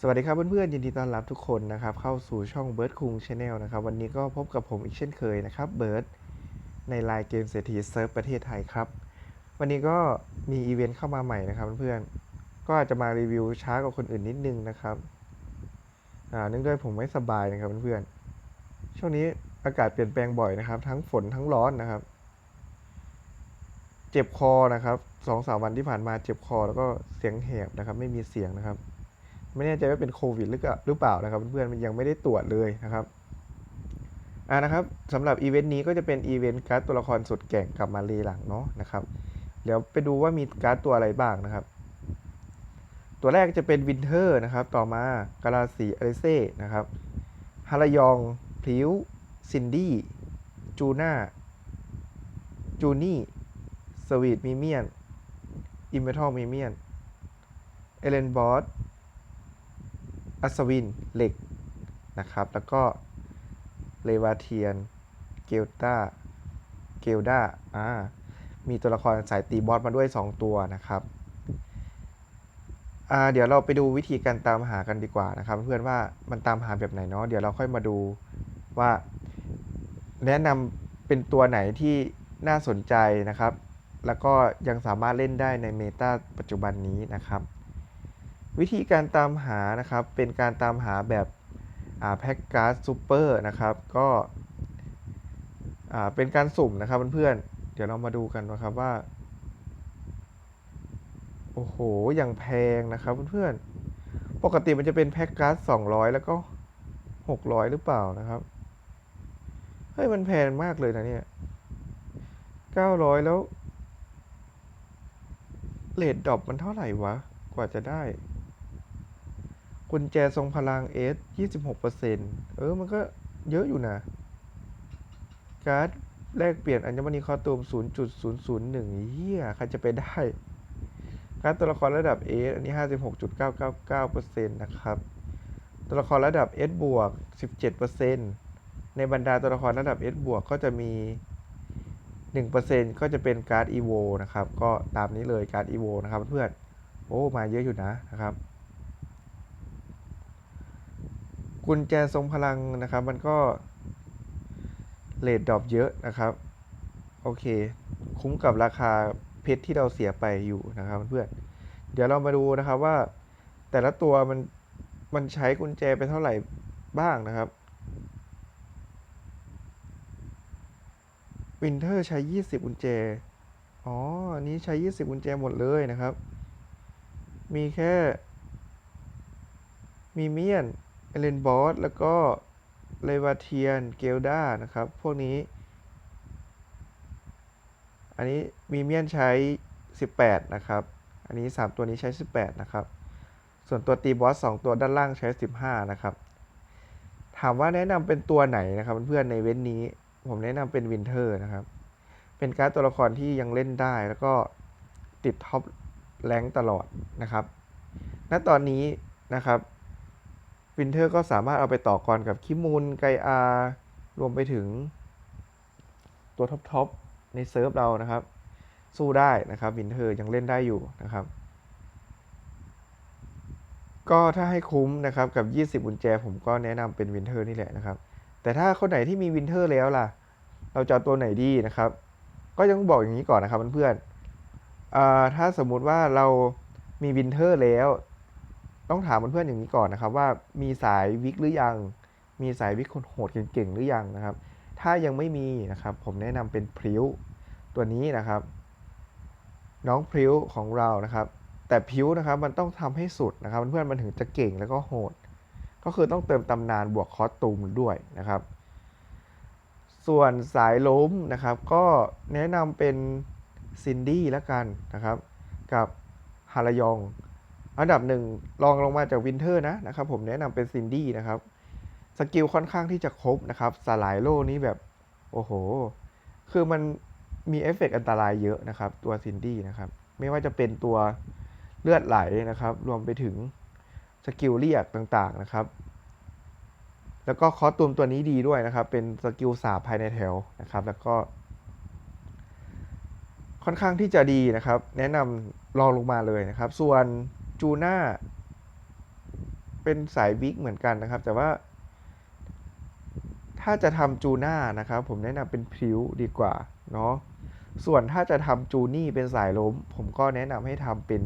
สวัสดีครับเพื่อนๆยินดีต้อนรับทุกคนนะครับเข้าสู่ช่องเบิร์ดคุงชาแนลนะครับวันนี้ก็พบกับผมอีกเช่นเคยนะครับเบิร์ดในไลน์เกมเศรษฐีเซิร์ฟประเทศไทยครับ วันนี้ก็มีอีเวนต์เข้ามาใหม่นะครับเพื่อนๆก็อาจจะมารีวิวช้ากว่าคนอื่นนิดนึงนะครับอ่าเนื่องด้วยผมไม่สบายนะครับเพื่อนๆช่วงนี้อากาศเปลี่ยนแปลงบ่อยนะครับ ทั้งฝนทั้งร้อนนะครับ เจ็บคอนะครับสองสามวันที่ผ่านมาเจ็บคอแล้วก็เสียงแหบนะครับ ไม่มีเสียงนะครับ ไม่แน่ใจว่าเป็นโควิดหรือเปล่าหรือเปล่านะครับเพื่อนๆมันยังไม่ได้ตรวจเลยนะครับอ่านะครับสำหรับอีเวนต์นี้ก็จะเป็นอีเวนต์การ์ดตัวละครสุดแก่งกับมารีหลังเนาะนะครับเดี๋ยวไปดูว่ามีการ์ดตัวอะไรบ้างนะครับ ตัวแรกจะเป็นวินเทอร์นะครับ ต่อมากาลาสีอเลเซ่นะครับฮารายองพริ้วซินดี้จูน่าจูนี่สวีทมิเมียนอิมเมทัลมิเมียนเอเลนบอส อัศวิน เหล็ก นะครับ แล้วก็ เลวาเทียน เกลตาเกลดาอ่า มีตัวละครสายตีบอสมาด้วย 2 ตัวนะครับ อ่า เดี๋ยวเราไปดูวิธีการตามหากันดีกว่านะครับ เพื่อนว่ามันตามหาแบบไหนเนาะ เดี๋ยวเราค่อยมาดูว่าแนะนำเป็นตัวไหนที่น่าสนใจนะครับ แล้วก็ยังสามารถเล่นได้ในเมตาปัจจุบันนี้นะครับ วิธีการตามหานะครับเป็นการตามหาแบบแพ็กการ์ดซูเปอร์นะครับก็เป็นการสุ่มนะครับเพื่อนๆเดี๋ยวเรามาดูกันนะครับว่า โอ้โห อย่างแพงนะครับเพื่อนๆปกติมันจะเป็นแพ็กการ์ด200 แล้วก็ 600 หรือเปล่านะครับ เฮ้ย มันแพงมากเลยนะเนี่ย 900 แล้วเลทดรอปมันเท่าไหร่วะ กว่าจะได้ กุญแจทรงพลัง S 26%เออ มันก็เยอะอยู่นะ การ์ดแลกเปลี่ยนอัญมณีคอตูม 0.001 เฮียใครจะไปได้ การ์ดตัวละครระดับ S อันนี้ 56.999%นะครับ ตัวละครระดับ S บวก 17%ในบรรดาตัวละครระดับ S บวกก็จะมี 1%ก็จะเป็นการ์ด EVO นะครับ ก็ตามนี้เลยการ์ด EVO นะครับเพื่อนโอ้ มาเยอะอยู่นะนะครับ กุญแจทรงพลังนะครับ มันก็เลทดรอปเยอะนะครับ โอเค คุ้มกับราคาเพชรที่เราเสียไปอยู่นะครับเพื่อนเดี๋ยวเรามาดูนะครับว่าแต่ละตัวมันมันใช้กุญแจไปเท่าไหร่บ้างนะครับวินเทอร์ใช้ 20 กุญแจ อ๋อ อันนี้ใช้ 20 กุญแจหมดเลยนะครับ มีแค่ มีเมียน เอเลนบอสแล้วก็เลวาเทียน เกลดานะครับ พวกนี้ อันนี้มีเมียนใช้ 18 นะครับ อันนี้ 3 ตัวนี้ใช้ 18 นะครับ ส่วนตัวตีบอส 2 ตัวด้านล่างใช้ 15 นะครับ ถามว่าแนะนำเป็นตัวไหนนะครับเพื่อนๆในเว้นนี้ ผมแนะนำเป็นวินเทอร์นะครับ เป็นการ์ดตัวละครที่ยังเล่นได้แล้วก็ติดท็อปแรงตลอดนะครับ ณ ตอนนี้นะครับ วินเทอร์ก็สามารถเอาไปต่อกรกับคิมูลไกอา รวมไปถึงตัวท็อปทอปในเซิร์ฟเรานะครับ สู้ได้นะครับวินเทอร์ยังเล่นได้อยู่นะครับ ก็ถ้าให้คุ้มนะครับกับ 20 กุญแจ ผมก็แนะนำเป็นวินเทอร์นี่แหละนะครับ แต่ถ้าคนไหนที่มีวินเทอร์แล้วล่ะ เราจะตัวไหนดีนะครับ ก็ยังบอกอย่างนี้ก่อนนะครับเพื่อนๆถ้าสมมุติว่าเรามีวินเทอร์แล้ว ต้องถามเพื่อนๆอย่างนี้ก่อนนะครับ ว่ามีสายวิกหรือยัง มีสายวิกคนโหดเก่งๆหรือยังนะครับ ถ้ายังไม่มีนะครับ ผมแนะนำเป็นพริ้วตัวนี้นะครับ น้องพริ้วของเรานะครับ แต่พริ้วนะครับมันต้องทำให้สุดนะครับ เพื่อนๆมันถึงจะเก่งแล้วก็โหด ก็คือต้องเติมตำนานบวกคอสตูมด้วยนะครับ ส่วนสายล้มนะครับ ก็แนะนำเป็นซินดี้แล้วกันนะครับ กับฮารายอง อันดับหนึ่งลองลงมาจากวินเทอร์นะนะครับผมแนะนำเป็นซินดี้นะครับสกิลค่อนข้างที่จะครบนะครับสลายโล่นี้แบบ โอ้โห คือมันมีเอฟเฟกต์อันตรายเยอะนะครับ ตัวซินดี้นะครับ ไม่ว่าจะเป็นตัวเลือดไหลนะครับ รวมไปถึงสกิลเรียกต่างๆนะครับ แล้วก็คอสตูมตัวนี้ดีด้วยนะครับ เป็นสกิลสาภายในแถวนะครับ แล้วก็ ค่อนข้างที่จะดีนะครับ แนะนำลองลงมาเลยนะครับ ส่วน จูน่าเป็นสายวิกเหมือนกันนะครับ แต่ว่าถ้าจะทำจูน่านะครับ ผมแนะนำเป็นพริ้วดีกว่าเนาะส่วนถ้าจะทำจูนี่เป็นสายล้ม ผมก็แนะนำให้ทำเป็น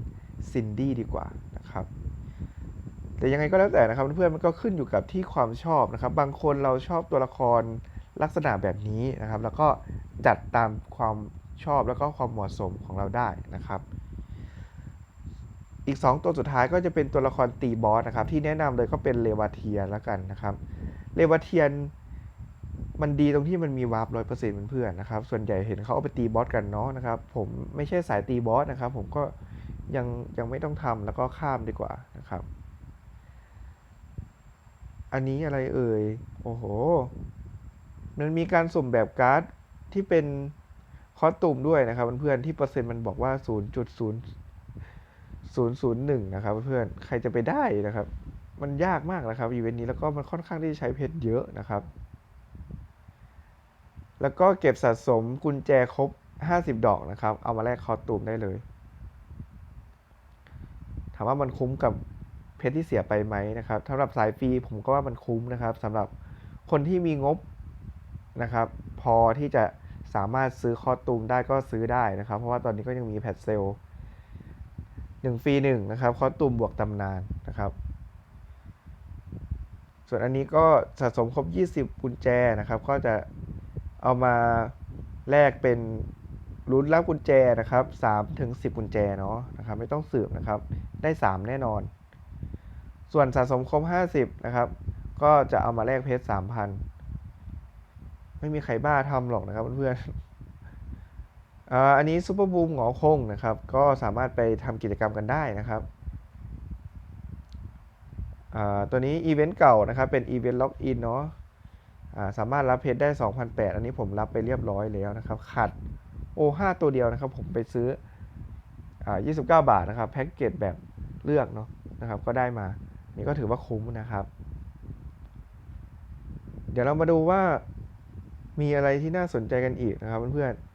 ซินดี้ดีกว่านะครับแต่ยังไงก็แล้วแต่นะครับเพื่อนๆมันก็ขึ้นอยู่กับที่ความชอบนะครับ บางคนเราชอบตัวละครลักษณะแบบนี้นะครับ แล้วก็จัดตามความชอบแล้วก็ความเหมาะสมของเราได้นะครับ อีก 2 ตัวสุดท้ายก็จะเป็นตัวละครตีบอสนะครับ ที่แนะนำเลยก็เป็นเลวาเทียนแล้วกันนะครับเลวาเทียนมันดีตรงที่มันมีวาร์ปร้อยเปอร์เซ็นต์เพื่อนนะครับ ส่วนใหญ่เห็นเขาเอาไปตีบอสกันเนาะนะครับ ผมไม่ใช่สายตีบอสนะครับ ผมก็ยังยังไม่ต้องทำแล้วก็ข้ามดีกว่านะครับ อันนี้อะไรเอ่ย โอ้โห มันมีการสุ่มแบบการ์ดที่เป็นคอสตูมด้วยนะครับเพื่อนๆที่เปอร์เซ็นต์มันบอกว่า 0.0 001 นะครับเพื่อนใครจะไปได้นะครับ มันยากมากนะครับอีเวนต์นี้แล้วก็มันค่อนข้างที่จะใช้เพชรเยอะนะครับ แล้วก็เก็บสะสมกุญแจครบ 50 ดอกนะครับ เอามาแลกคอตูมได้เลย ถามว่ามันคุ้มกับเพชรที่เสียไปไหมนะครับสำหรับสายฟรีผมก็ว่ามันคุ้มนะครับสำหรับคนที่มีงบนะครับ พอที่จะสามารถซื้อคอตูมได้ก็ซื้อได้นะครับ เพราะว่าตอนนี้ก็ยังมีแพทเซล หนึ่งฟรีหนึ่งนะครับคอสตูมบวกตำนานนะครับ ส่วนอันนี้ก็สะสมครบ 20 กุญแจนะครับ ก็จะเอามาแลกเป็นลุ้นรับกุญแจนะครับ3ถึง10 กุญแจเนาะนะครับ ไม่ต้องสืบนะครับ ได้ 3 แน่นอน ส่วนสะสมครบ 50 นะครับ ก็จะเอามาแลกเพชร3,000 ไม่มีใครบ้าทำหรอกนะครับเพื่อนๆ อันนี้ซูเปอร์บูมหงอคงนะครับ ก็สามารถไปทำกิจกรรมกันได้นะครับตัวนี้อีเวนต์เก่านะครับ เป็นอีเวนต์ล็อกอินเนาะสามารถรับเพชรได้2,800อันนี้ผมรับไปเรียบร้อยแล้วนะครับ ขัดโอ้5ตัวเดียวนะครับ ผมไปซื้ออ่า29 บาทนะครับ แพ็กเกจแบบเลือกเนาะนะครับ ก็ได้มา นี่ก็ถือว่าคุ้มนะครับ เดี๋ยวเรามาดูว่ามีอะไรที่น่าสนใจกันอีกนะครับเพื่อนๆ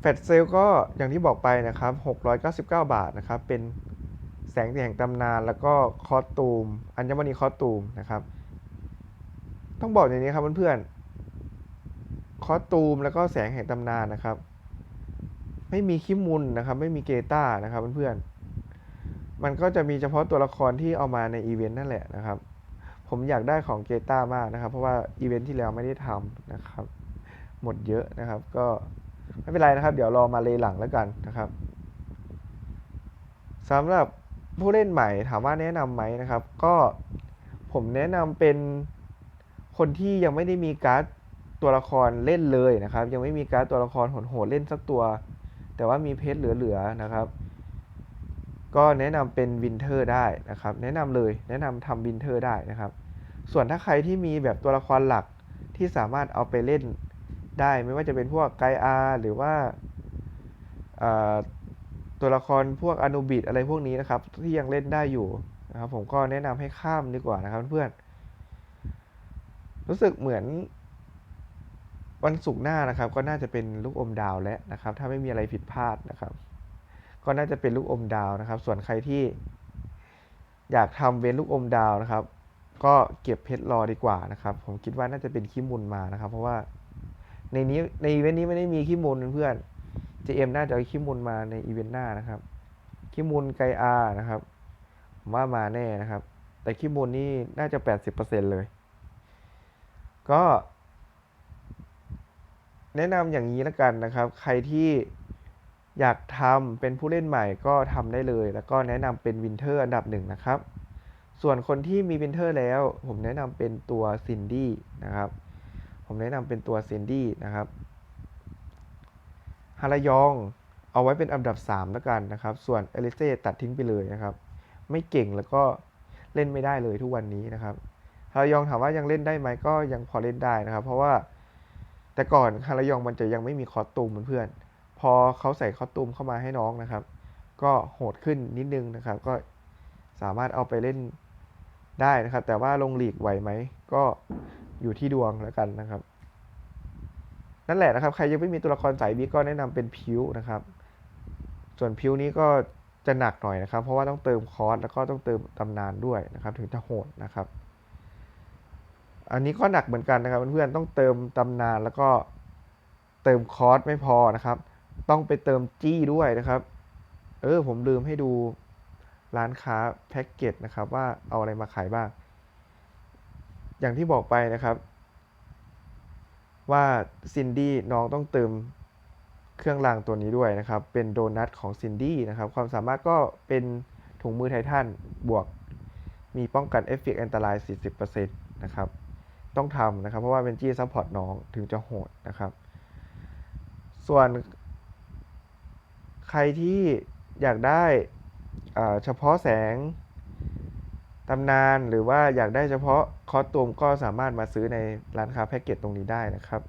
แฟตเซลก็อย่างที่บอกไปนะครับ 699 บาทนะครับ เป็นแสงแห่งตำนาน แล้วก็คอสตูม อัญมณีคอสตูมนะครับ ต้องบอกอย่างนี้ครับเพื่อนๆ คอสตูมแล้วก็แสงแห่งตำนานนะครับ ไม่มีคิมุนนะครับ ไม่มีเกต้านะครับเพื่อนๆ มันก็จะมีเฉพาะตัวละครที่เอามาในอีเวนต์นั่นแหละนะครับ ผมอยากได้ของเกต้ามากนะครับ เพราะว่าอีเวนต์ที่แล้วไม่ได้ทำนะครับ หมดเยอะนะครับ ก็ ไม่เป็นไรนะครับ เดี๋ยวรอมาเลหลังแล้วกันนะครับสำหรับผู้เล่นใหม่ถามว่าแนะนำไหมนะครับ ก็ผมแนะนำเป็นคนที่ยังไม่ได้มีการ์ดตัวละครเล่นเลยนะครับ ยังไม่มีการ์ดตัวละครโหดๆเล่นสักตัว แต่ว่ามีเพชรเหลือๆนะครับ ก็แนะนำเป็นวินเทอร์ได้นะครับ แนะนำเลยแนะนำทำวินเทอร์ได้นะครับ ส่วนถ้าใครที่มีแบบตัวละครหลักที่สามารถเอาไปเล่น ได้ไม่ว่าจะเป็นพวกไกอาหรือว่าตัวละครพวกอนุบิดอะไรพวกนี้นะครับ ที่ยังเล่นได้อยู่นะครับผมก็แนะนำให้ข้ามดีกว่านะครับเพื่อนรู้สึกเหมือนวันศุกร์หน้านะครับ ก็น่าจะเป็นลูกอมดาวแล้วนะครับ ถ้าไม่มีอะไรผิดพลาดนะครับ ก็น่าจะเป็นลูกอมดาวนะครับ ส่วนใครที่อยากทำเว้นลูกอมดาวนะครับ ก็เก็บเพชรรอดีกว่านะครับ ผมคิดว่าน่าจะเป็นขี้มูลมานะครับ เพราะว่า ในนี้ในอีเวนต์นี้ไม่ได้มีขี้มูลเพื่อน GM น่าจะเอาขี้มูลมาในอีเวนต์หน้านะครับขี้มูลไกอานะครับมว่ามาแน่นะครับ แต่ขี้มูลนี่น่าจะ 80%เลย ก็ แนะนำอย่างนี้แล้วกันนะครับ ใครที่อยากทำเป็นผู้เล่นใหม่ก็ทำได้เลย แล้วก็แนะนำเป็นวินเทอร์อันดับหนึ่งนะครับ ส่วนคนที่มีวินเทอร์แล้ว ผมแนะนำเป็นตัวซินดี้นะครับ ผมแนะนำเป็นตัวเซนดี้นะครับฮารายองเอาไว้เป็นอันดับ 3 แล้วกันนะครับ ส่วนเอลิเซ่ตัดทิ้งไปเลยนะครับ ไม่เก่งแล้วก็เล่นไม่ได้เลยทุกวันนี้นะครับฮารายองถามว่ายังเล่นได้ไหมก็ยังพอเล่นได้นะครับ เพราะว่าแต่ก่อนฮารายองมันจะยังไม่มีคอสตูมเพื่อนพอเขาใส่คอสตูมเข้ามาให้น้องนะครับ ก็โหดขึ้นนิดนึงนะครับ ก็สามารถเอาไปเล่นได้นะครับ แต่ว่าลงหลีกไหวไหมก็ อยู่ที่ดวงแล้วกันนะครับ นั่นแหละนะครับ ใครยังไม่มีตัวละครสายบีก็แนะนำเป็นพิวนะครับ ส่วนพิวนี้ก็จะหนักหน่อยนะครับ เพราะว่าต้องเติมคอร์สแล้วก็ต้องเติมตำนานด้วยนะครับ ถึงจะโหดนะครับ อันนี้ก็หนักเหมือนกันนะครับเพื่อนๆต้องเติมตำนานแล้วก็เติมคอร์สไม่พอนะครับ ต้องไปเติมจี้ด้วยนะครับ เออผมลืมให้ดูร้านค้าแพ็กเกจนะครับว่าเอาอะไรมาขายบ้าง อย่างที่บอกไปนะครับ ว่าซินดี้น้องต้องเติมเครื่องรางตัวนี้ด้วยนะครับ เป็นโดนัทของซินดี้นะครับ ความสามารถก็เป็นถุงมือไททันบวก มีป้องกันเอฟเฟกต์อันตราย 40%นะครับ ต้องทำนะครับ เพราะว่าเป็นจี้ซัพพอร์ตน้องถึงจะโหดนะครับ ส่วน ใครที่อยากได้เฉพาะแสง ตำนานหรือว่าอยากได้เฉพาะคอสตูมก็สามารถมาซื้อในร้านค้าแพ็กเกจตรงนี้ได้นะครับ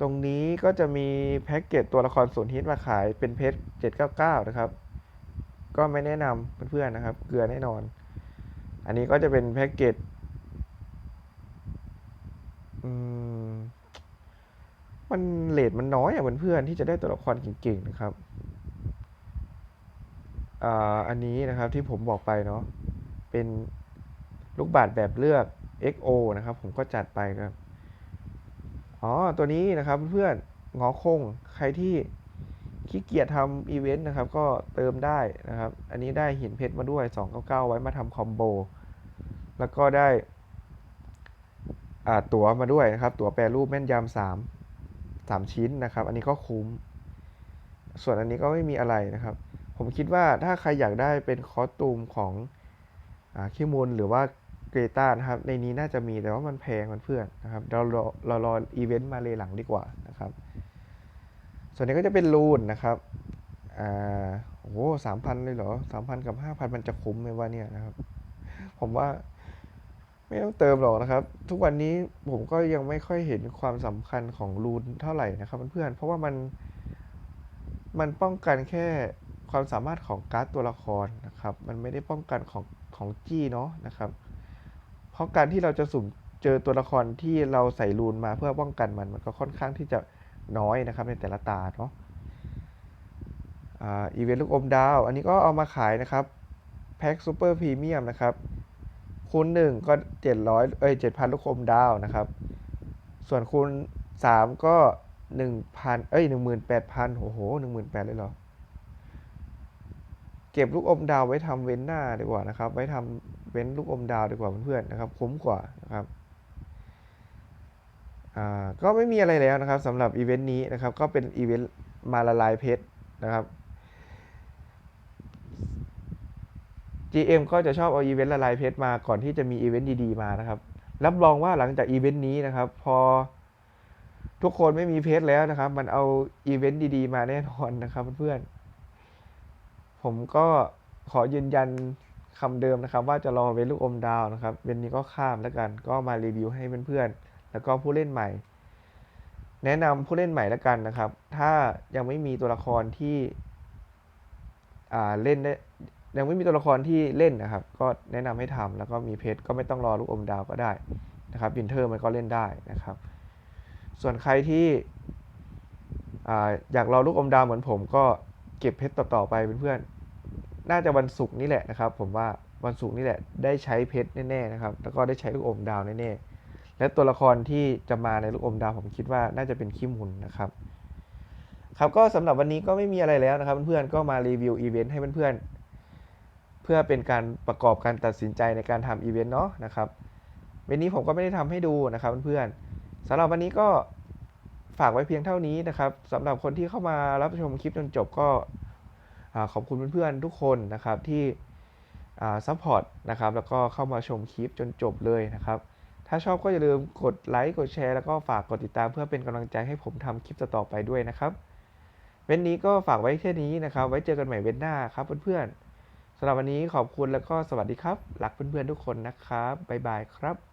ตรงนี้ก็จะมีแพ็กเกจตัวละครส่วนฮิตมาขายเป็นเพชร799 นะครับ ก็ไม่แนะนำเพื่อนๆนะครับ เกลือแน่นอน อันนี้ก็จะเป็นแพ็กเกจมมันเลทมันน้อยอะเพื่อนๆที่จะได้ตัวละครเก่งๆนะครับ อันนี้นะครับที่ผมบอกไปเนาะเป็นลูกบาศก์แบบเลือก XO นะครับ ผมก็จัดไปครับอ๋อตัวนี้นะครับเพื่อนงอคงใครที่ขี้เกียจทำอีเวนต์นะครับ ก็เติมได้นะครับ อันนี้ได้หินเพชรมาด้วย 299 ไว้มาทำคอมโบ แล้วก็ได้าตั๋วมาด้วยนะครับ ตั๋วแปรรูปแม่นยำสามสามชิ้นนะครับ อันนี้ก็คุ้ม ส่วนอันนี้ก็ไม่มีอะไรนะครับ ผมคิดว่าถ้าใครอยากได้เป็นคอสตูมของอคิมูลหรือว่าเกรตานะครับ ในนี้น่าจะมีแต่ว่ามันแพงมันเพื่อนนะครับ เรารอเรารออีเวนต์มาเลยหลังดีกว่านะครับ ส่วนนี้ก็จะเป็นรูนนะครับอ่าโอ้สามพันเลยเหรอสามพันกับห้าพันมันจะคุ้มไหมว่าเนี่ยนะครับ ผมว่าไม่ต้องเติมหรอกนะครับ ทุกวันนี้ผมก็ยังไม่ค่อยเห็นความสำคัญของรูนเท่าไหร่นะครับเพื่อนๆเพราะว่ามันมันป้องกันแค่ ความสามารถของการ์ดตัวละครนะครับ มันไม่ได้ป้องกันของของจี้เนาะนะครับ เพราะการที่เราจะสุ่มเจอตัวละครที่เราใส่รูนมาเพื่อป้องกันมัน มันก็ค่อนข้างที่จะน้อยนะครับในแต่ละตาเนาะอีเวนต์ลูกอมดาว อันนี้ก็เอามาขายนะครับ แพ็คซูเปอร์พรีเมียมนะครับ คูณหนึ่งก็เจ็ดร้อยเอ้ยเจ็ดพันลูกอมดาวนะครับ ส่วนคูณสามก็หนึ่งพันเอ้ยหนึ่งหมื่นแปดพันโอ้โหหนึ่งหมื่นแปดเลยเหรอ เก็บลูกอมดาวไว้ทำเว้นหน้าดีกว่านะครับ ไว้ทำเว้นลูกอมดาวดีกว่าเพื่อนๆนะครับ คุ้มกว่านะครับก็ไม่มีอะไรแล้วนะครับสำหรับอีเวนต์นี้นะครับ ก็เป็นอีเวนต์มาละลายเพชรนะครับ GM ก็จะชอบเอาอีเวนต์ละลายเพชรมาก่อนที่จะมีอีเวนต์ดีๆมานะครับ รับรองว่าหลังจากอีเวนต์นี้นะครับ พอทุกคนไม่มีเพชรแล้วนะครับ มันเอาอีเวนต์ดีๆมาแน่นอนนะครับเพื่อนๆ ผมก็ขอยืนยันคำเดิมนะครับ ว่าจะรอเวนลูกอมดาวนะครับเวนนี้ก็ข้ามแล้วกัน ก็มารีวิวให้เพื่อนๆ แล้วก็ผู้เล่นใหม่ แนะนำผู้เล่นใหม่แล้วกันนะครับ ถ้ายังไม่มีตัวละครที่เล่นได้ยังไม่มีตัวละครที่เล่นนะครับ ก็แนะนำให้ทำแล้วก็มีเพชรก็ไม่ต้องรอลูกอมดาวก็ได้นะครับวินเทอร์มันก็เล่นได้นะครับ ส่วนใครที่ออยากรอลูกอมดาวเหมือนผมก็ เก็บเพชรต่อๆไปเพื่อนๆ น่าจะวันศุกร์นี่แหละนะครับ ผมว่าวันศุกร์นี่แหละได้ใช้เพชรแน่ๆนะครับ แล้วก็ได้ใช้ลูกอมดาวแน่ๆ และตัวละครที่จะมาในลูกอมดาวผมคิดว่าน่าจะเป็นขี้มุนนะครับ ครับก็สำหรับวันนี้ก็ไม่มีอะไรแล้วนะครับ เพื่อนๆ ก็มารีวิวอีเวนต์ให้เพื่อนๆ เพื่อเป็นการประกอบการตัดสินใจในการทำอีเวนต์เนาะนะครับวันนี้ผมก็ไม่ได้ทำให้ดูนะครับเพื่อนๆสำหรับวันนี้ก็ ฝากไว้เพียงเท่านี้นะครับสำหรับคนที่เข้ามารับชมคลิปจนจบก็ขอบคุณเพื่อนๆทุกคนนะครับที่ซัพพอร์ตนะครับแล้วก็เข้ามาชมคลิปจนจบเลยนะครับ ถ้าชอบก็อย่าลืมกดไลค์กดแชร์แล้วก็ฝากกดติดตามเพื่อเป็นกำลังใจให้ผมทำคลิปต่อไปด้วยนะครับเว้นนี้ก็ฝากไว้แค่นี้นะครับ ไว้เจอกันใหม่เว้นหน้าครับเพื่อนๆสำหรับวันนี้ขอบคุณแล้วก็สวัสดีครับ รักเพื่อนๆทุกคนนะครับบ๊ายบายครับ